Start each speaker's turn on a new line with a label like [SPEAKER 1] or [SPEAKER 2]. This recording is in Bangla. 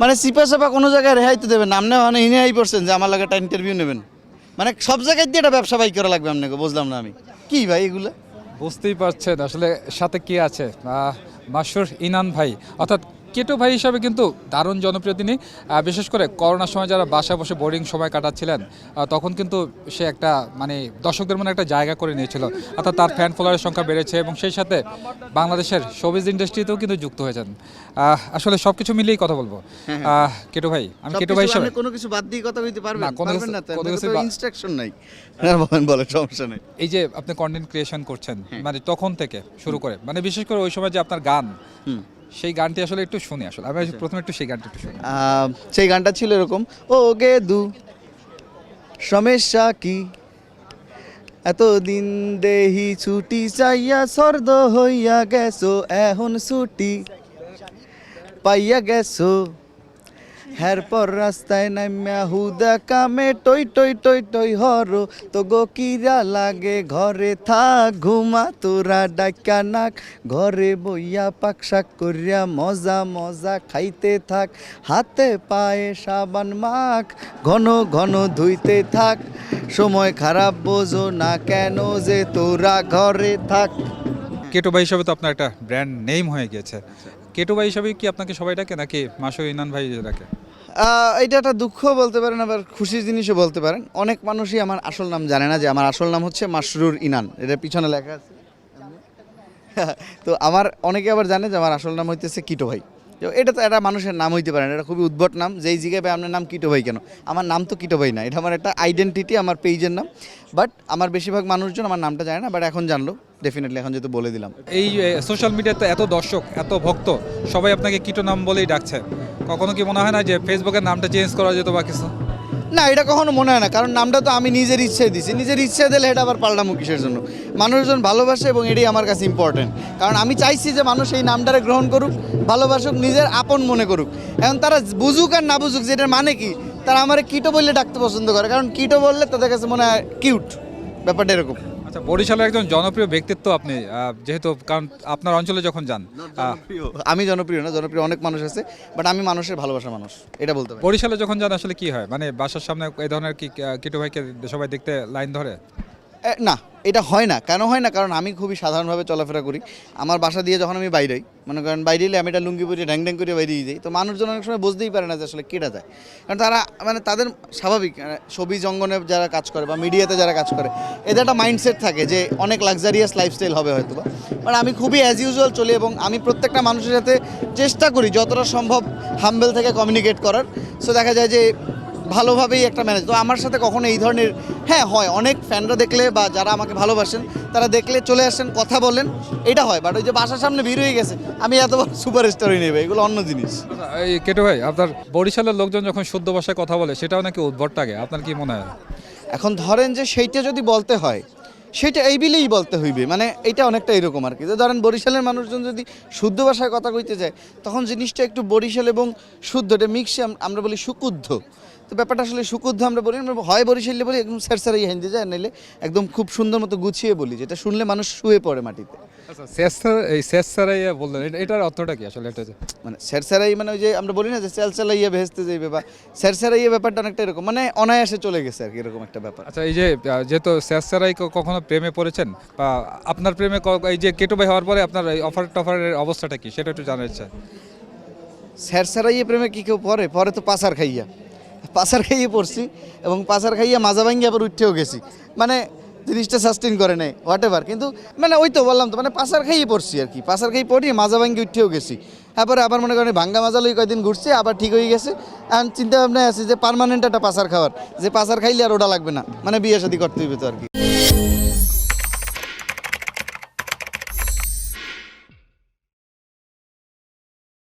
[SPEAKER 1] মানে সিপা চাপা কোনো জায়গায় রেহাই তো দেবেন আপনি মানে ইনেই পড়ছেন যে আমার লাগে একটা ইন্টারভিউ নেবেন। মানে সব জায়গায় দিয়ে একটা ব্যবসা বাই করা লাগবে আপনাকে, বুঝলাম না আমি। কি ভাই এগুলো?
[SPEAKER 2] বুঝতেই পারছেন, আসলে সাথে কি আছে? মাসুর ইনান ভাই। অর্থাৎ কেটো ভাই হিসাবে কিন্তু দারুণ জনপ্রিয় তিনি। বিশেষ করে করোনার সময় যারা বাসায় বসে বোরিং সময় কাটাচ্ছিলেন তখন কিন্তু সে একটা মানে দর্শকদের মনে একটা জায়গা করে নিয়েছিল। অর্থাৎ তার ফ্যান ফলোয়ারের সংখ্যা বেড়েছে এবং সেই সাথে বাংলাদেশের শোবিজ ইন্ডাস্ট্রিতেও কিন্তু যুক্ত হয়েছেন। আসলে সব কিছু মিলিয়েই কথা বলব। আহ, কেটো ভাই আমি কেটো ভাই হিসাবে
[SPEAKER 1] কোনো কিছু বাদ দিয়ে কথা কইতে পারবেন?
[SPEAKER 2] না, কোনো কিছু-
[SPEAKER 1] না
[SPEAKER 2] কোনো কিছু
[SPEAKER 1] ইনস্ট্রাকশন নাই। হ্যাঁ বলেন বলেন সমস্যা নেই।
[SPEAKER 2] এই যে আপনি কন্টেন্ট ক্রিয়েশন করছেন মানে তখন থেকে শুরু করে মানে বিশেষ করে ওই সময় যে আপনার গান। সেই গানটি আসলে একটু শুনি আসলে। আমি প্রথমে একটু সেই গানটি একটু শুনি।
[SPEAKER 1] সেই গানটা ছিল এরকম ও গে দু সমস্যা কি? এতদিন দেহি ছুটি চাইয়া সর্দ হইয়া গেছো এখন ছুটি পাইয়া গেছো। হ্যার পর রাস্তায় নামিয়া হুদা কামে, টই টই টই টই, হর তো গো কিরা লাগে? ঘরে থাক ঘুমা তোরা ডাকা নাক। ঘরে বইয়া পাক শাক করিয়া মজা মজা খাইতে থাক। হাতে পায়ে সাবান মাখ, ঘন ঘন ধুইতে থাক। সময় খারাপ বোঝো না কেন যে তোরা ঘরে থাক।
[SPEAKER 2] কেটো ভাই হিসাবে তো আপনার একটা ব্র্যান্ড নেম হয়ে গিয়েছে কেটো ভাই হিসাবে কি আপনাকে সবাই ডাকে, নাকি মাসো ইনান ভাই ডাকে?
[SPEAKER 1] এটা একটা দুঃখ বলতে পারেন, আবার খুশির জিনিসও বলতে পারেন। অনেক মানুষই আমার আসল নাম জানে না, যে আমার আসল নাম হচ্ছে মাসরুর ইনান। এটা পিছনে লেখা আছে। তো আমার, অনেকে আবার জানে যে আমার আসল নাম হইতেছে কিটো ভাই। তো এটা তো একটা মানুষের নাম হইতে পারে না, এটা খুবই উদ্ভট নাম। যেই জিগে ভাই, আপনার নাম কিটো ভাই কেন? আমার নাম তো কিটো ভাই না, এটা আমার একটা আইডেন্টিটি আমার পেজের নাম। বাট আমার বেশিরভাগ মানুষজন আমার নামটা জানে না বাট এখন জানলো ডেফিনেটলি এখন যেহেতু বলে দিলাম।
[SPEAKER 2] এই সোশ্যাল মিডিয়াতে এত দর্শক, এত ভক্ত, সবাই আপনাকে কিটো নাম বলেই ডাকছে। কখনো কি মনে হয় না যে ফেসবুকের নামটা চেঞ্জ করা যেত বা কিছু?
[SPEAKER 1] না, এটা কখনো মনে হয় না, কারণ নামটা তো আমি নিজের ইচ্ছায় দিছি। নিজের ইচ্ছায় দিলে এটা আবার পাল্টামু কিসের জন্য? মানুষজন ভালোবাসে এবং এটাই আমার কাছে ইম্পর্টেন্ট কারণ আমি চাইছি যে মানুষ এই নামটারে গ্রহণ করুক, ভালোবাসুক, নিজের আপন মনে করুক। এখন তারা বুঝুক আর না বুঝুক, যে এটার মানে কি, তারা আমার কিটো বললে ডাকতে পছন্দ করে। কারণ কিটো বললে তাদের কাছে মনে হয় কিউট ব্যাপারটা এরকম।
[SPEAKER 2] আচ্ছা বরিশালের একজন জনপ্রিয় ব্যক্তিত্ব আপনি আহ, যেহেতু কারণ আপনার অঞ্চলে যখন যান
[SPEAKER 1] আমি জনপ্রিয় না জনপ্রিয় অনেক মানুষ আছে বাট আমি মানুষের ভালোবাসা মানুষ এটা বলতে পারি।
[SPEAKER 2] বরিশালে যখন যান আসলে কি হয়? মানে বাসার সামনে এই ধরনের কি কিটু ভাইকে সবাই দেখতে লাইন ধরে?
[SPEAKER 1] না এটা হয় না। কেন হয় না? কারণ আমি খুবই সাধারণভাবে চলাফেরা করি। আমার বাসা দিয়ে যখন আমি বাইরে হই, মনে করেন বাইরে এলে আমি এটা লুঙ্গি পরে ঢ্যাং ঢ্যাং করে বাইরে যাই তো মানুষজন অনেক সময় বুঝতেই পারে না যে আসলে কেটা যায়। কারণ তারা মানে তাদের স্বাভাবিক আহ, ছবি জঙ্গনে যারা কাজ করে বা মিডিয়াতে যারা কাজ করে এদের একটা মাইন্ডসেট থাকে যে অনেক লাক্সারিয়াস লাইফস্টাইল হবে হয়তো বা মানে আমি খুবই অ্যাজ ইউজুয়াল চলি এবং আমি প্রত্যেকটা মানুষের সাথে চেষ্টা করি যতটা সম্ভব হাম্বেল থেকে কমিউনিকেট করার। সো দেখা যায় যে ভালোভাবেই একটা ম্যানেজ তো আমার সাথে কখনো এই ধরনের হ্যাঁ হয়। অনেক ফ্যানরা দেখলে বা যারা আমাকে ভালোবাসেন তারা দেখলে চলে আসেন কথা বলেন। এটা হয়। বাট ওই যে বাসার সামনে ভিড় হয়ে গেছে আমি এত বড় সুপারস্টার হয়ে নেবে এগুলো অন্য জিনিস।
[SPEAKER 2] আচ্ছা, এই কেটো ভাই আপনার বরিশালের লোকজন যখন শুদ্ধ ভাষায় কথা বলে সেটাও নাকি উদ্ভট লাগে? আপনার কি মনে হয়?
[SPEAKER 1] এখন ধরেন যে সেইটা যদি বলতে হয় সেটা এই বিলেই বলতে হইবে। মানে এটা অনেকটা এরকম আর কি যে ধরেন বরিশালের মানুষজন যদি শুদ্ধ ভাষায় কথা কইতে যায় তখন জিনিসটা একটু বরিশাল এবং শুদ্ধ এটা মিক্সে আমরা বলি সুকুদ্ধ তো ব্যাপারটা আসলে সুকুদ্ধ আমরা বলি আমরা হয় বরিশালে বলি একদম স্যারসারাই হিন্দি যায় নাইলে একদম খুব সুন্দর মতো গুছিয়ে বলি যেটা শুনলে মানুষ শুয়ে পড়ে মাটিতে।
[SPEAKER 2] আচ্ছা বললেন এটার অর্থটা কি আসলে এটা
[SPEAKER 1] মানে স্যারসারাই মানে ওই যে আমরা বলি না যে ভেস্তে যাইবে বা স্যারসারাইয়া ব্যাপারটা অনেকটা এরকম মানে অনায়াসে চলে গেছে আর কি এরকম একটা ব্যাপার।
[SPEAKER 2] আচ্ছা এই যে যেহেতু কখনো প্রেমে পড়েছেন বা আপনার প্রেমে ক- এই যে কেটো ভাই হওয়ার পরে আপনার অফার টফারের অবস্থাটা কি সেটা একটু জানার ইচ্ছা।
[SPEAKER 1] স্যারসারাইয়ে প্রেমে কি কেউ পরে পরে তো পাসার খাইয়া। পাসার খাইয়ে পড়ছি এবং পাসার খাইয়ে মাজা ভাঙ্গি আবার উঠেও গেছি। মানে জিনিসটা সাস্টেন করে নেই হোয়াট এভার কিন্তু মানে ওই তো বললাম তো মানে পাসার খাইয়ে পড়ছি আর কি। পাসার খাই পড়ি মাজা ভাঙ্গি উঠেও গেছি। তারপরে আবার মনে করেন ভাঙ্গা মাজা লই কয়দিন ঘুরছে, আবার ঠিক হয়ে গেছে। এখন চিন্তা ভাবনায় আছে যে পার্মানেন্ট একটা পাসার খাওয়ার, যে পাসার খাইলে আর ওটা লাগবে না। মানে বিয়ে শাদি করতে হইবে তো আর কি।